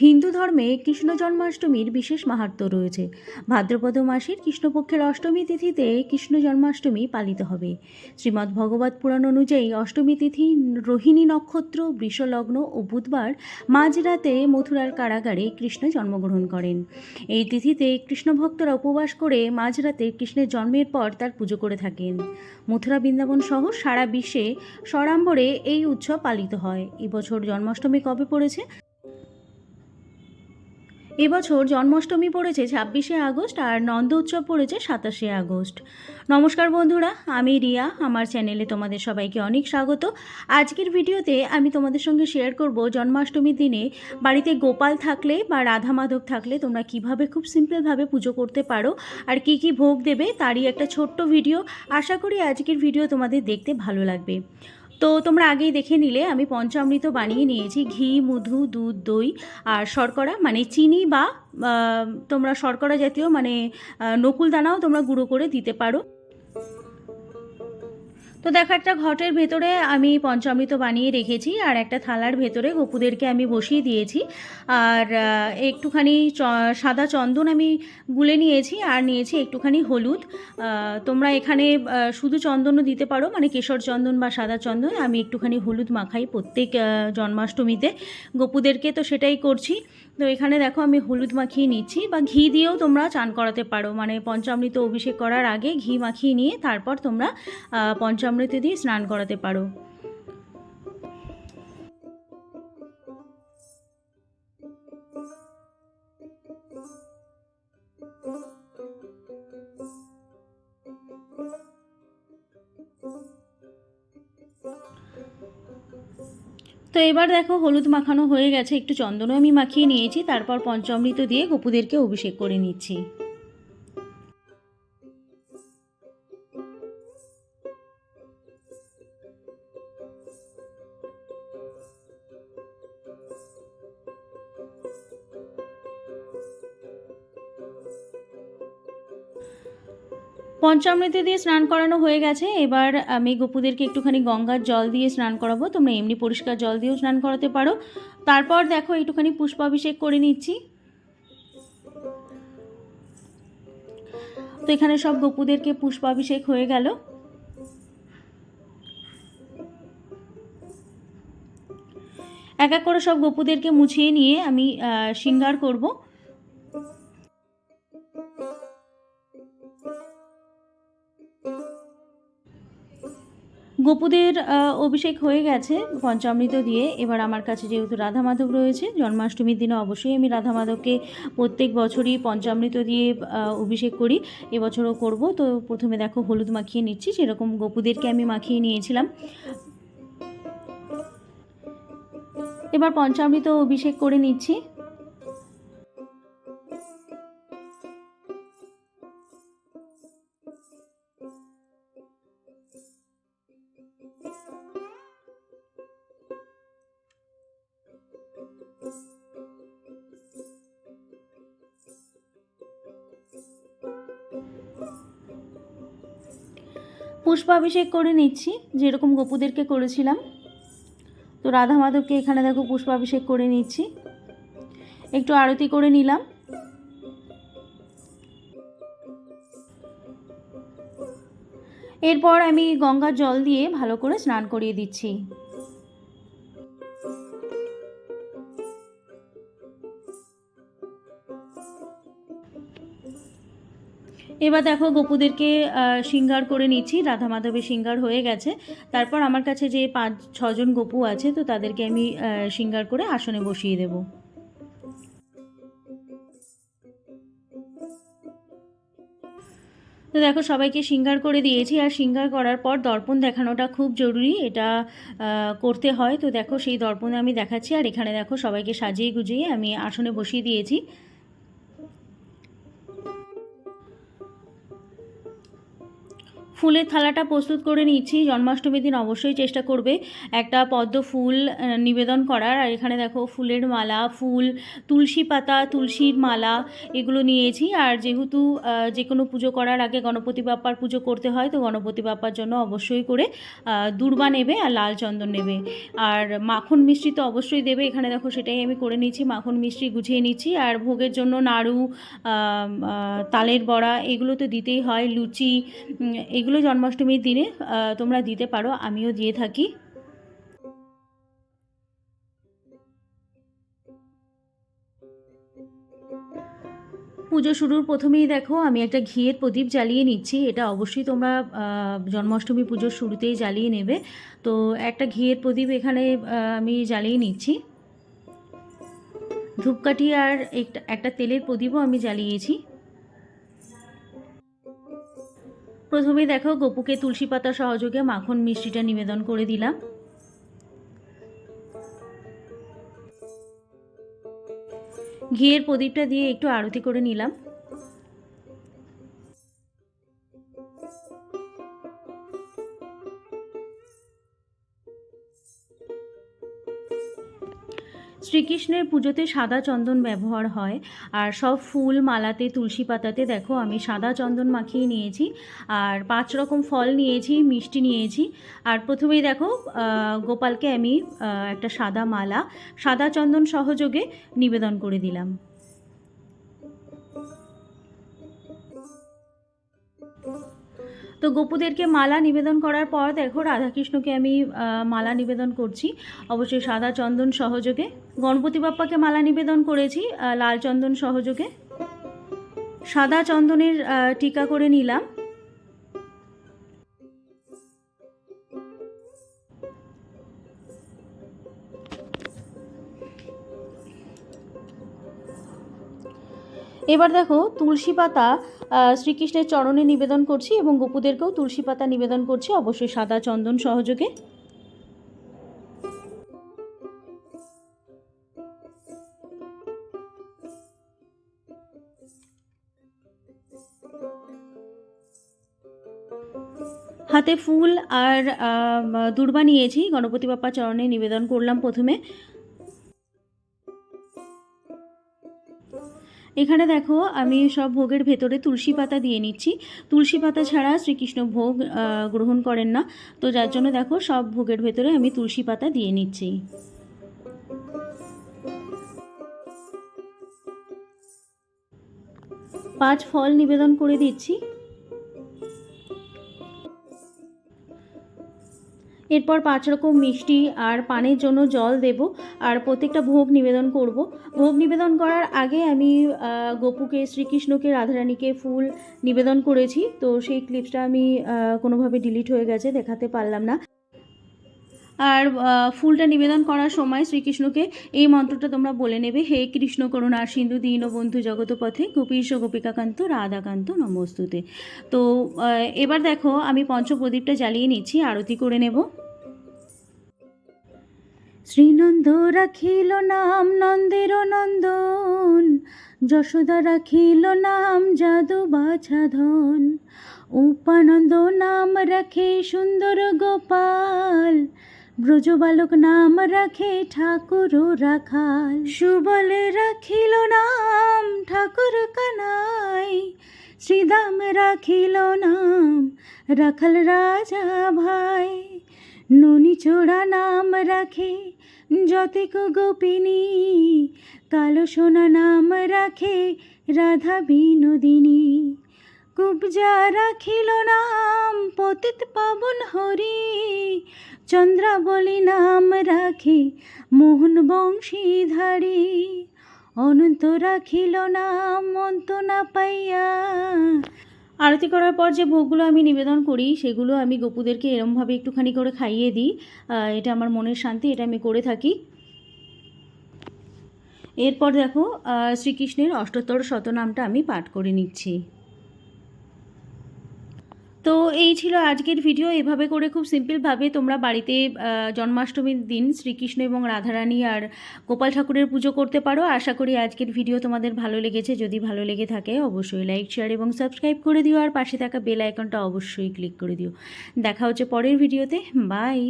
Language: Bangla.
হিন্দু ধর্মে কৃষ্ণ জন্মাষ্টমীর বিশেষ মাহাত্ম্য রয়েছে। ভাদ্রপদ মাসের কৃষ্ণপক্ষের অষ্টমী তিথিতে কৃষ্ণ জন্মাষ্টমী পালিত হবে। শ্রীমদ্ ভগবত পুরাণ অনুযায়ী অষ্টমী তিথি রোহিণী নক্ষত্র, বৃষলগ্ন ও বুধবার মাঝরাতে মথুরার কারাগারে কৃষ্ণ জন্মগ্রহণ করেন। এই তিথিতে কৃষ্ণ ভক্তরা উপবাস করে মাঝরাতে কৃষ্ণের জন্মের পর তার পুজো করে থাকেন। মথুরা বৃন্দাবন সহ সারা বিশ্বে সড়াম্বরে এই উৎসব পালিত হয়। এবছর জন্মাষ্টমী কবে পড়েছে? এবছর জন্মাষ্টমী পড়েছে ছাব্বিশে আগস্ট আর নন্দ উৎসব পড়েছে সাতাশে আগস্ট। নমস্কার বন্ধুরা, আমি রিয়া, আমার চ্যানেলে তোমাদের সবাইকে অনেক স্বাগত। আজকের ভিডিওতে আমি তোমাদের সঙ্গে শেয়ার করব জন্মাষ্টমীর দিনে বাড়িতে গোপাল থাকলে বা রাধা মাধব থাকলে তোমরা কীভাবে খুব সিম্পলভাবে পুজো করতে পারো আর কি কি ভোগ দেবে তারই একটা ছোট্ট ভিডিও। আশা করি আজকের ভিডিও তোমাদের দেখতে ভালো লাগবে। তো তোমরা আগেই দেখে নিলে, আমি পঞ্চামৃত বানিয়ে নিয়েছি, ঘি, মধু, দুধ, দই আর শর্করা মানে চিনি বা তোমরা শর্করা জাতীয় মানে নকুল দানাও তোমরা গুঁড়ো করে দিতে পারো। তো দেখো, একটা ঘটের ভেতরে আমি পঞ্চামৃত বানিয়ে রেখেছি আর একটা থালার ভেতরে গপুদেরকে আমি বসিয়ে দিয়েছি। আর একটুখানি সাদা চন্দন আমি গুলে নিয়েছি আর নিয়েছি একটুখানি হলুদ। তোমরা এখানে শুধু চন্দনও দিতে পারো মানে কেশর চন্দন বা সাদা চন্দন। আমি একটুখানি হলুদ মাখাই প্রত্যেক জন্মাষ্টমীতে গপুদেরকে, তো সেটাই করছি। তো এখানে দেখো আমি হলুদ মাখিয়ে নিচ্ছি বা ঘি দিয়েও তোমরা চান করাতে পারো। মানে পঞ্চামৃত অভিষেক করার আগে ঘি মাখিয়ে নিয়ে তারপর তোমরা পঞ্চামৃত দিয়ে স্নান করাতে পারো। তো এবার দেখো হলুদ মাখানো হয়ে গেছে, একটু চন্দনও আমি মাখিয়ে নিয়েছি, তারপর পঞ্চামৃত দিয়ে গপুদেরকে অভিষেক করে নিচ্ছি। পঞ্চামৃত দিয়ে স্নান করানো হয়ে গেছে। এবার আমি গপুদেরকে একটুখানি গঙ্গার জল দিয়ে স্নান করাবো। তোমরা এমনি পরিষ্কার জল দিয়েও স্নান করাতে পারো। তারপর দেখো একটুখানি পুষ্পাভিষেক করে নিচ্ছি। তো এখানে সব গপুদেরকে পুষ্পাভিষেক হয়ে গেল। এক এক করে সব গপুদেরকে মুছিয়ে নিয়ে আমি আহ, শৃঙ্গার করব। গোপুদের অভিষেক হয়ে গেছে পঞ্চামৃত দিয়ে। এবার আমার কাছে যেহেতু রাধা মাধব রয়েছে, জন্মাষ্টমীর দিনে অবশ্যই আমি রাধা মাধবকে প্রত্যেক বছরই পঞ্চামৃত দিয়ে অভিষেক করি। এবছরও করব। তো প্রথমে দেখো হলুদ মাখিয়ে নিচ্ছি, সেরকম গোপুদেরকে আমি মাখিয়ে নিয়েছিলাম। এবার পঞ্চামৃত অভিষেক করে নিচ্ছি। পুষ্পাভিষেক করে নিচ্ছি, যেরকম গোপুদেরকে করেছিলাম। তো রাধা মাধবকে এখানে দেখো পুষ্পাভিষেক করে নিচ্ছি। একটু আরতি করে নিলাম। এরপর আমি গঙ্গার জল দিয়ে ভালো করে স্নান করিয়ে দিচ্ছি। এবার দেখো গোপুদেরকে আহ, শৃঙ্গার করে নিচ্ছি। রাধা মাধবের শৃঙ্গার হয়ে গেছে। তারপর আমার কাছে যে পাঁচ ছজন গোপু আছে তো তাদেরকে আমি আহ, শৃঙ্গার করে আসনে বসিয়ে দেব। তো দেখো সবাইকে শৃঙ্গার করে দিয়েছি। আর শৃঙ্গার করার পর দর্পণ দেখানোটা খুব জরুরি এটা করতে হয়। তো দেখো সেই দর্পণে আমি দেখাচ্ছি। আর এখানে দেখো সবাইকে সাজিয়ে গুজিয়ে আমি আসনে বসিয়ে দিয়েছি। ফুলের থালাটা প্রস্তুত করে নিচ্ছি। জন্মাষ্টমীর দিন অবশ্যই চেষ্টা করবে একটা পদ্ম ফুল নিবেদন করার। আর এখানে দেখো ফুলের মালা ফুল তুলসী পাতা তুলসীর মালা এগুলো নিয়েছি। আর যেহেতু যে কোনো পুজো করার আগে গণপতি বাপ্পার পুজো করতে হয় তো গণপতি বাপ্পার জন্য অবশ্যই করে দূর্বা নেবে আর লাল চন্দন নেবে। আর মাখন মিষ্টি তো অবশ্যই দেবে। এখানে দেখো সেটাই আমি করে নিচ্ছি মাখন মিষ্টি গুছিয়ে নিচ্ছি। আর ভোগের জন্য নাড়ু তালের বড়া এগুলো তো দিতেই হয় লুচি উম, এগুলো জন্মাষ্টমীর দিনে তোমরা দিতে পারো, আমিও দিয়ে থাকি। পুজো শুরুর প্রথমেই দেখো, আমি একটা ঘিয়ের প্রদীপ জ্বালিয়ে নিচ্ছি। এটা অবশ্যই তোমরা জন্মাষ্টমী পুজোর শুরুতেই জ্বালিয়ে নেবে। তো একটা ঘিয়ের প্রদীপ এখানে আমি জ্বালিয়ে নিচ্ছি। ধূপকাঠি আর একটা তেলের প্রদীপও আমি জ্বালিয়েছি। প্রথমে দেখো গপুকে তুলসী পাতা সহযোগে মাখন মিষ্টিটা নিবেদন করে দিলাম। ঘিয়ের প্রদীপটা দিয়ে একটু আরতি করে নিলাম। শ্রীকৃষ্ণের পুজোতে সাদা চন্দন ব্যবহার হয়। আর সব ফুল, মালাতে, তুলসী পাতাতে দেখো আমি সাদা চন্দন মাখিয়ে নিয়েছি। আর পাঁচ রকম ফল নিয়েছি, মিষ্টি নিয়েছি। আর প্রথমেই দেখো গোপালকে আমি একটা সাদা মালা, সাদা চন্দন সহযোগে নিবেদন করে দিলাম। তো গোপুদেরকে মালা নিবেদন করার পর দেখো রাধাকৃষ্ণকে আমি মালা নিবেদন করছি। অবশ্যই সাদা চন্দন সহযোগে। গণপতি বাপ্পাকে মালা নিবেদন করেছি লাল চন্দন সহযোগে। সাদা চন্দনের টিকা করে নিলাম। এবার দেখো, তুলসী পাতা শ্রীকৃষ্ণের চরণে নিবেদন করছি এবং গোপুদেরকেও তুলসী পাতা নিবেদন করছি, অবশ্যই সাদা চন্দন সহযোগে। হাতে ফুল আর দূর্বা নিয়েছি, গণপতি বাপ্পা চরণে নিবেদন করলাম প্রথমে। এখানে দেখো, আমি সব ভোগের ভেতরে তুলসী পাতা দিয়ে নিচ্ছি। তুলসী পাতা ছাড়া শ্রীকৃষ্ণ ভোগ গ্রহণ করেন না। তো যার জন্য দেখো, সব ভোগের ভেতরে আমি তুলসী পাতা দিয়ে নিচ্ছি। পাঁচ ফল নিবেদন করে দিচ্ছি। এরপর পাঁচ রকম মিষ্টি আর পানের জন্য জল দেব আর প্রত্যেকটা ভোগ নিবেদন করব। ভোগ নিবেদন করার আগে আমি গোপুকে, শ্রীকৃষ্ণকে, রাধারানীকে ফুল নিবেদন করেছি। তো সেই ক্লিপসটা আমি কোনোভাবে ডিলিট হয়ে গেছে, দেখাতে পারলাম না। আর ফুলটা নিবেদন করার সময় শ্রীকৃষ্ণকে এই মন্ত্রটা তোমরা বলে নেবে, হে কৃষ্ণ করুণা, সিন্ধু দীন বন্ধু জগতপথে গোপীশ গোপিকাকান্ত, রাধাকান্ত নমস্তুতে। তো এবার দেখো, আমি পঞ্চপ্রদীপটা জ্বালিয়ে নিচ্ছি, আরতি করে নেব। শ্রীনন্দ রাখিল নাম নন্দের নন্দন, যশোদা রাখিল নাম যাদু বাছাধন উপানন্দ নাম রাখে সুন্দর গোপাল ব্রজবালক নাম রাখে ঠাকুর রাখাল। সুবল রাখিল নাম ঠাকুর কানাই। শ্রীদাম রাখিল নাম রাখাল রাজা ভাই। ননি চোড়া নাম রাখে যতিক গোপিনী। কালো সোনা নাম রাখে রাধা বিনোদিনী। কুবজা রাখিল নাম, পতিত পাবন হরি। চন্দ্রাবলী নাম রাখি, মোহন বংশীধারী। অনন্ত রাখিল নাম, অন্ত না পাইয়া। আরতি করার পর যে ভোগগুলো আমি নিবেদন করি, সেগুলো আমি গোপুদেরকে এরমভাবে একটুখানি করে খাইয়ে দিই। এটা আমার মনের শান্তি, এটা আমি করে থাকি। এরপর দেখো শ্রীকৃষ্ণের অষ্টোত্তর শতনামটা আমি পাঠ করে নিচ্ছি। তো এই ছিল আজকের ভিডিও এভাবে করে খুব সিম্পলভাবে তোমরা বাড়িতে জন্মাষ্টমীর দিন শ্রীকৃষ্ণ এবং রাধারানী আর গোপাল ঠাকুরের পুজো করতে পারো। আশা করি আজকের ভিডিও তোমাদের ভালো লেগেছে। যদি ভালো লেগে থাকে, অবশ্যই লাইক শেয়ার এবং সাবস্ক্রাইব করে দিও। আর পাশে থাকা বেল আইকনটা অবশ্যই ক্লিক করে দিও। দেখা হচ্ছে পরের ভিডিওতে বাই